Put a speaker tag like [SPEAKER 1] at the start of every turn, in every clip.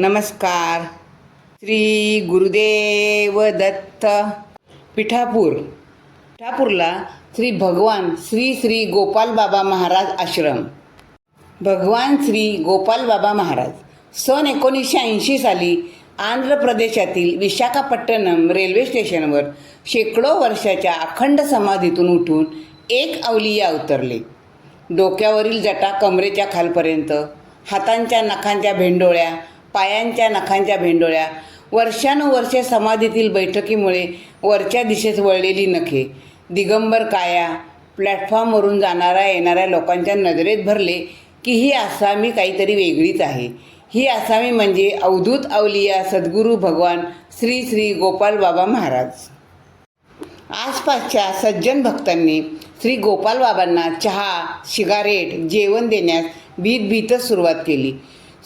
[SPEAKER 1] नमस्कार. श्री गुरुदेव दत्त पिठापूर. पिठापूरला श्री भगवान श्री श्री गोपाल बाबा महाराज आश्रम. भगवान श्री गोपाल बाबा महाराज सन एकोणीसशे ऐंशी साली आंध्र प्रदेशातील विशाखापट्टणम रेल्वे स्टेशनवर शेकडो वर्षाच्या अखंड समाधीतून उठून एक अवलिया उतरले. डोक्यावरील जटा कमरेच्या खालपर्यंत हातांच्या नखांच्या भेंडोळ्या पायांच्या नखांच्या भेंडोळ्या वर्षानुवर्षे समाधीतील बैठकीमुळे वरच्या दिशेस वळलेली नखे दिगंबर काया प्लॅटफॉर्मवरून जाणाऱ्या येणाऱ्या लोकांच्या नजरेत भरले की ही आसामी काहीतरी वेगळीच आहे. ही आसामी म्हणजे अवधूत अवलिया सद्गुरू भगवान श्री श्री गोपाल बाबा महाराज. आसपासच्या सज्जन भक्तांनी श्री गोपाल बाबांना चहा सिगारेट जेवण देण्यास भीत भीतच सुरुवात केली.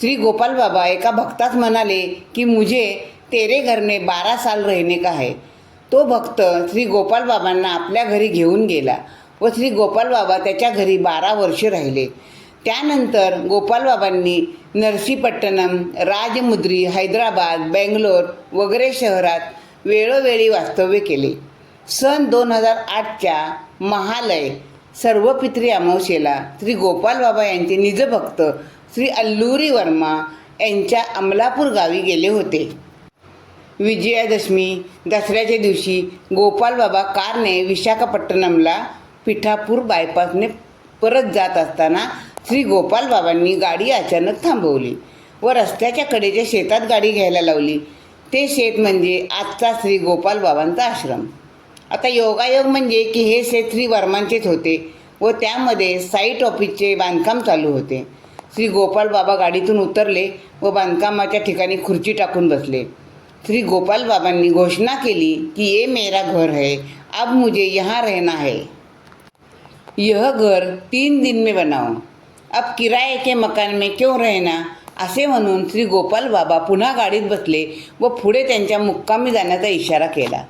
[SPEAKER 1] श्री गोपाल बाबा एका भक्तास म्हणाले की मुझे तेरे घरने बारा साल रहने का है. तो भक्त श्री गोपाल बाबांना आपल्या घरी घेऊन गेला व श्री गोपाल बाबा त्याच्या घरी बारा वर्षे राहिले. त्यानंतर गोपाल बाबांनी नरसीपट्टणम राजमुद्री हैदराबाद बेंगलोर वगैरे शहरात वेळोवेळी वास्तव्य केले. सन दोन हजार आठच्या महालय सर्वपित्री अमावशेला श्री गोपाल बाबा यांचे निजभक्त श्री अल्लुरी वर्मा यांच्या अमलापूर गावी गेले होते. विजयादशमी दसऱ्याच्या दिवशी गोपाल बाबा कारने विशाखापट्टणमला पिठापूर बायपासने परत जात असताना श्री गोपाल बाबांनी गाडी अचानक थांबवली व रस्त्याच्या कडेच्या शेतात गाडी घ्यायला लावली. ते शेत म्हणजे आजचा श्री गोपाल बाबांचा आश्रम. आता योगायोग म्हणजे की हे शेत श्री वर्मांचेच होते व त्यामध्ये साईट ऑफिसचे बांधकाम चालू होते. श्री गोपाल बाबा गाडीतून उतरले व बांधकामाच्या ठिकाणी खुर्ची टाकून बसले. श्री गोपाल बाबांनी घोषणा केली की ये मेरा घर है अब मुझे यहाँ रहना है. यह घर तीन दिन में बनाओ. अब किराए के मकान में क्यों रहना? असे म्हणून श्री गोपाल बाबा पुन्हा गाडीत बसले व पुढे त्यांच्या मुक्कामी जाण्याचा इशारा केला.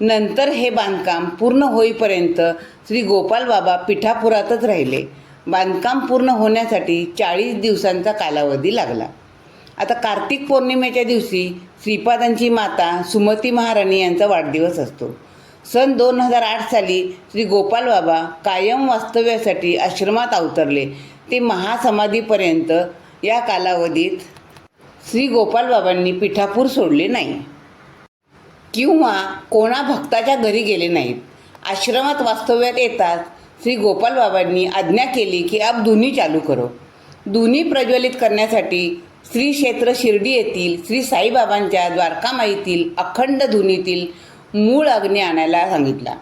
[SPEAKER 1] नंतर हे बांधकाम पूर्ण होईपर्यंत श्री गोपाल बाबा पिठापुरातच राहिले. बांधकाम पूर्ण होण्यासाठी चाळीस दिवसांचा कालावधी लागला. आता कार्तिक पौर्णिमेच्या दिवशी श्रीपादांची माता सुमती महाराणी यांचा वाढदिवस असतो. सन दोन हजार आठ साली श्री गोपाल बाबा कायम वास्तव्यासाठी आश्रमात अवतरले. ते महासमाधीपर्यंत या कालावधीत श्री गोपाल बाबांनी पिठापूर सोडले नाही. किंवा कोणा भक्ताच्या घरी गेले नाहीत. आश्रमात वास्तव्यात येतात श्री गोपाल बाबांनी आज्ञा केली की आप धुनी चालू करो. धुनी प्रज्वलित करण्यासाठी श्री क्षेत्र शिर्डी येथील श्री साईबाबांच्या द्वारकामाईतील अखंड धुनीतील मूळ अग्नी आणायला सांगितला.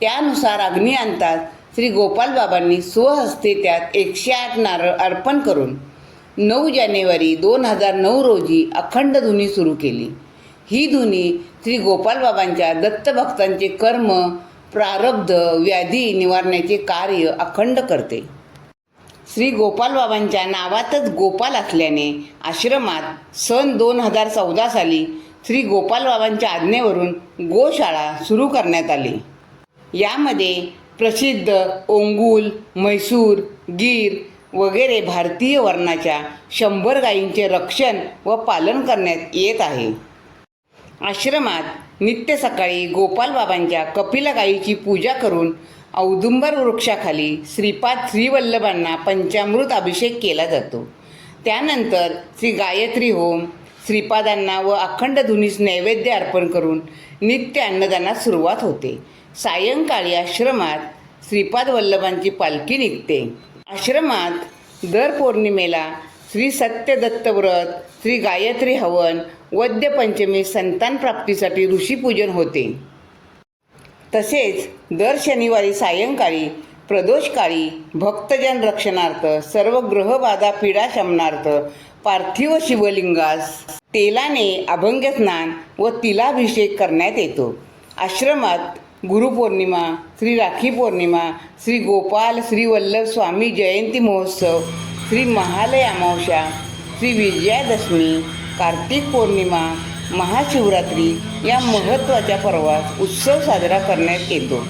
[SPEAKER 1] त्यानुसार अग्नी आणतात श्री गोपाल बाबांनी स्वहस्ते त्यात एकशे आठ नारळ अर्पण करून नऊ जानेवारी दोन हजार नऊ रोजी अखंड धुनी सुरू केली. ही धुनी श्री गोपालबाबांच्या दत्तभक्तांचे कर्म प्रारब्ध व्याधी निवारण्याचे कार्य अखंड करते. श्री गोपाल बाबांच्या नावातच गोपाल असल्याने आश्रमात सन दोन हजार चौदा साली श्री गोपाल बाबांच्या आज्ञेवरून गोशाळा सुरू करण्यात आली. यामध्ये प्रसिद्ध ओंगूल म्हैसूर गीर वगैरे भारतीय वर्णाच्या शंभर गायींचे रक्षण व पालन करण्यात येत आहे. आश्रमात नित्य सकाळी गोपालबाबांच्या कपिला गायीची पूजा करून औदुंबर वृक्षाखाली श्रीपाद श्रीवल्लभांना पंचामृत अभिषेक केला जातो. त्यानंतर श्री गायत्री होम श्रीपादांना व अखंड धुनीस नैवेद्य अर्पण करून नित्य अन्नदानास सुरुवात होते. सायंकाळी आश्रमात श्रीपाद वल्लभांची पालखी निघते. आश्रमात दर पौर्णिमेला श्री सत्यदत्त व्रत श्री गायत्री हवन वद्यपंचमी संतान प्राप्तीसाठी ऋषीपूजन होते. तसेच दर शनिवारी सायंकाळी प्रदोषकाळी भक्तजन रक्षणार्थ सर्व ग्रहबाधा पीडा शमनार्थ पार्थिव शिवलिंगास तेलाने अभंगस्नान व तिलाभिषेक करण्यात येतो. आश्रमात गुरुपौर्णिमा श्री राखी पौर्णिमा श्री गोपाल श्री वल्लभ स्वामी जयंती महोत्सव श्री महालय अमावस्या श्री विजयादशमी कार्तिक पौर्णिमा महाशिवरात्री या महत्त्वाच्या पर्वात उत्सव साजरा करण्यात येतो.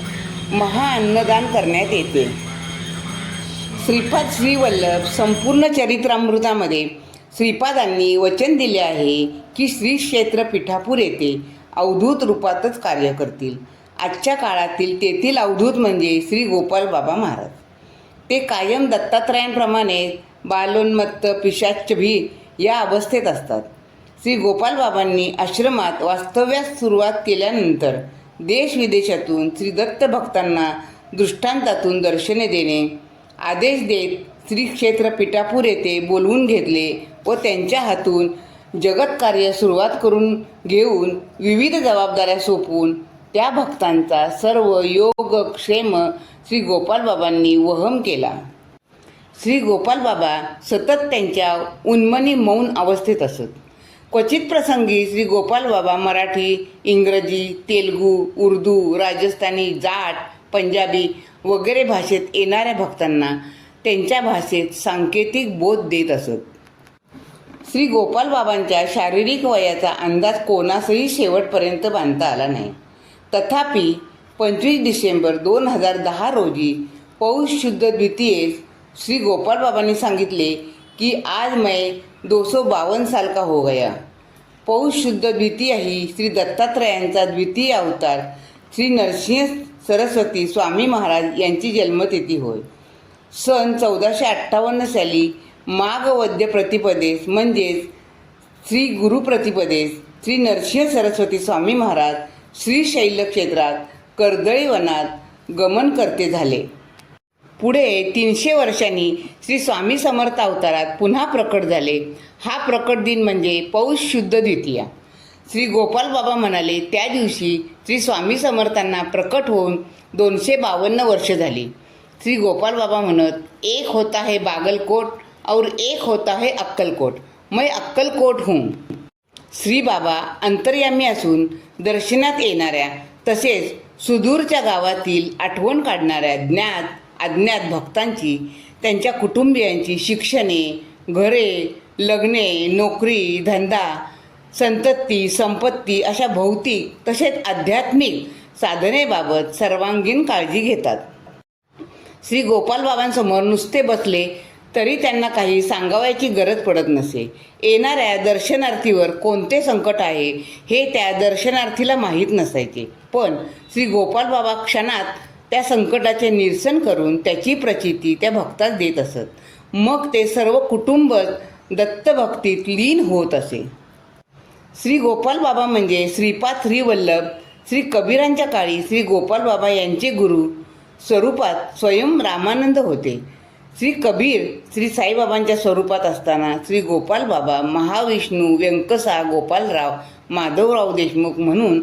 [SPEAKER 1] महाअन्नदान करण्यात येते. श्रीपाद श्रीवल्लभ संपूर्ण चरित्रामृतामध्ये श्रीपादांनी वचन दिले आहे की श्री क्षेत्र पिठापूर येथे अवधूत रूपातच कार्य करतील. आजच्या काळातील तेथील अवधूत म्हणजे श्री गोपाल बाबा महाराज. ते कायम दत्तात्रयांप्रमाणे बालोन्मत्त पिशाच्चभी या अवस्थेत असतात. श्री गोपाल बाबांनी आश्रमात वास्तव्यास सुरुवात केल्यानंतर देशविदेशातून श्री दत्त भक्तांना दृष्टांतातून दर्शने देणे आदेश देत श्री क्षेत्र पिठापूर येथे बोलवून घेतले व त्यांच्या हातून जगतकार्य सुरुवात करून घेऊन विविध जबाबदाऱ्या सोपवून त्या भक्तांचा सर्व योग क्षेम श्री गोपालबाबांनी वहम केला. श्री गोपालबाबा सतत त्यांच्या उन्मनी मौन अवस्थेत असत. क्वचित प्रसंगी श्री गोपालबाबा मराठी इंग्रजी तेलगू उर्दू राजस्थानी जाट पंजाबी वगैरे भाषेत येणाऱ्या भक्तांना त्यांच्या भाषेत सांकेतिक बोध देत असत. श्री गोपालबाबांच्या शारीरिक वयाचा अंदाज कोणासही शेवटपर्यंत बांधता आला नाही. तथापि पंचवीस डिसेंबर दोन हजार दहा रोजी पौष शुद्ध द्वितीयेस श्री गोपालबाबांनी सांगितले कि आज मैं दो सौ बावन साल का हो गया. पौष शुद्ध द्वितीय ही श्री दत्तात्रयांचा द्वितीय अवतार श्री नरसिंह सरस्वती स्वामी महाराज यांची जन्मतिथी होय. सन चौदाशे अठ्ठावन्न साली माघवद्य प्रतिपदेस म्हणजेच श्री गुरु प्रतिपदेस श्री नरसिंह सरस्वती स्वामी महाराज श्री शैल क्षेत्रात कर्दळीवनात गमन करते झाले. पुढे तीनशे वर्षांनी श्री स्वामी समर्थ अवतारात पुन्हा प्रकट झाले. हा प्रकट दिन म्हणजे पौष शुद्ध द्वितीया. श्री गोपाल बाबा म्हणाले त्या दिवशी श्री स्वामी समर्थांना प्रकट होऊन दोनशे बावन्न वर्ष झाली. श्री गोपाल बाबा म्हणत एक होता है बागलकोट और एक होता है अक्कलकोट. मैं अक्कलकोट हूँ. श्री बाबा अंतर्यामी असून दर्शनात येणाऱ्या तसेच सुदूरच्या गावातील आठवण काढणाऱ्या ज्ञात अज्ञात भक्तांची त्यांच्या कुटुंबियांची शिक्षणे घरे लग्ने नोकरी धंदा संतती संपत्ती अशा भौतिक तसेच आध्यात्मिक साधनेबाबत सर्वांगीण काळजी घेतात. श्री गोपाल बाबांसमोर नुसते बसले तरी त्यांना काही सांगावयाची गरज पडत नसे. येणाऱ्या दर्शनार्थीवर कोणते संकट आहे हे त्या दर्शनार्थीला माहीत नसायचे. पण श्री गोपाल बाबा क्षणात त्या संकटाचे निरसन करून त्याची प्रचिती त्या भक्तास देत असत. मग ते सर्व कुटुंब दत्तभक्तीत लीन होत असे. श्री गोपाल बाबा म्हणजे श्रीपाद श्रीवल्लभ श्री कबीरांच्या काळी श्री गोपाल बाबा यांचे गुरु स्वरूपात स्वयं रामानंद होते. श्री कबीर श्री साईबाबांच्या स्वरूपात असताना श्री गोपाल बाबा महाविष्णू व्यंकसा गोपालराव माधवराव देशमुख म्हणून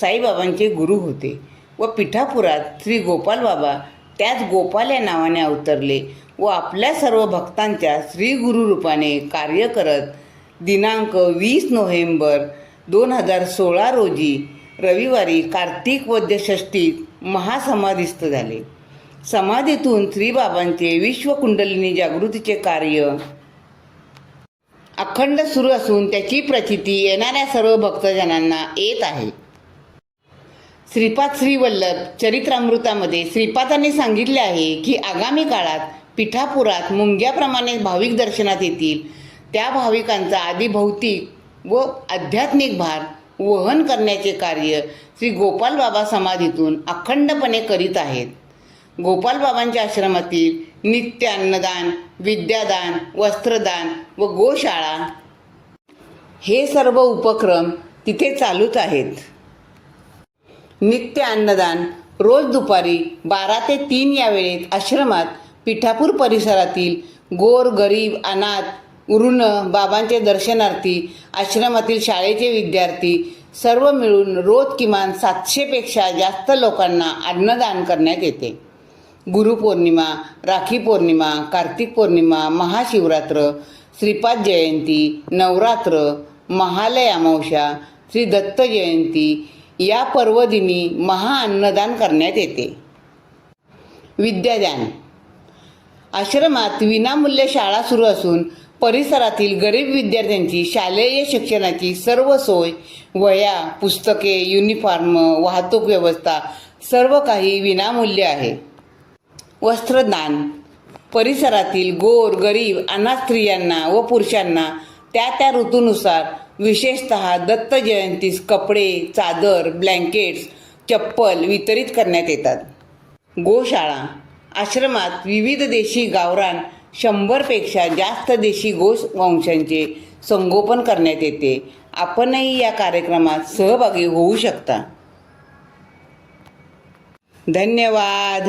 [SPEAKER 1] साईबाबांचे गुरु होते. व पिठापुरात श्री गोपाल बाबा त्याच गोपाल या नावाने अवतरले व आपल्या सर्व भक्तांच्या श्री गुरुरूपाने कार्य करत दिनांक वीस नोव्हेंबर दोन हजार सोळा रोजी रविवारी कार्तिक वद्यषष्ठीत महासमाधिस्थ महासमाधीस्थ झाले. समाधीतून श्रीबाबांचे विश्वकुंडलिनी जागृतीचे कार्य अखंड सुरू असून त्याची प्रचिती येणाऱ्या सर्व भक्तजनांना येत आहे. श्रीपाद श्रीवल्लभ चरित्रामृतामध्ये श्रीपादांनी सांगितले आहे की आगामी काळात पिठापुरात मुंग्याप्रमाणे भाविक दर्शनात येतील. त्या भाविकांचा आधी भौतिक व आध्यात्मिक भार वहन करण्याचे कार्य श्री गोपाल बाबा समाधीतून अखंडपणे करीत आहेत. गोपाल बाबांच्या आश्रमातील नित्य अन्नदान विद्यादान वस्त्रदान व गोशाळा हे सर्व उपक्रम तिथे चालूच आहेत. नित्य अन्नदान रोज दुपारी बारा ते तीन या वेळेत आश्रमात पिठापूर परिसरातील गोर गरीब अनाथ ऋण बाबांचे दर्शनार्थी आश्रमातील शाळेचे विद्यार्थी सर्व मिळून रोज किमान सातशेपेक्षा जास्त लोकांना अन्नदान करण्यात येते. गुरुपौर्णिमा राखी पौर्णिमा कार्तिक पौर्णिमा महाशिवरात्र श्रीपाद जयंती नवरात्र महालय अमावस्या श्री दत्त जयंती या पर्वदिनी महाअन्नदान करण्यात येते. विद्यादान. आश्रमात विनामूल्य शाळा सुरू असून परिसरातील गरीब विद्यार्थ्यांची शालेय शिक्षणाची सर्व सोय वह्या पुस्तके युनिफॉर्म वाहतूक व्यवस्था सर्व काही विनामूल्य आहे. वस्त्रदान. परिसरातील गोर गरीब अनाथ स्त्रियांना व पुरुषांना त्या त्या ऋतूनुसार विशेषत दत्त जयंतीस कपडे चादर ब्लँकेट्स चप्पल वितरित करण्यात येतात. गोशाळा आश्रमात विविध देशी गावरान शंभरपेक्षा जास्त देशी गोवंशांचे संगोपन करण्यात येते. आपणही या कार्यक्रमात सहभागी होऊ शकता. धन्यवाद!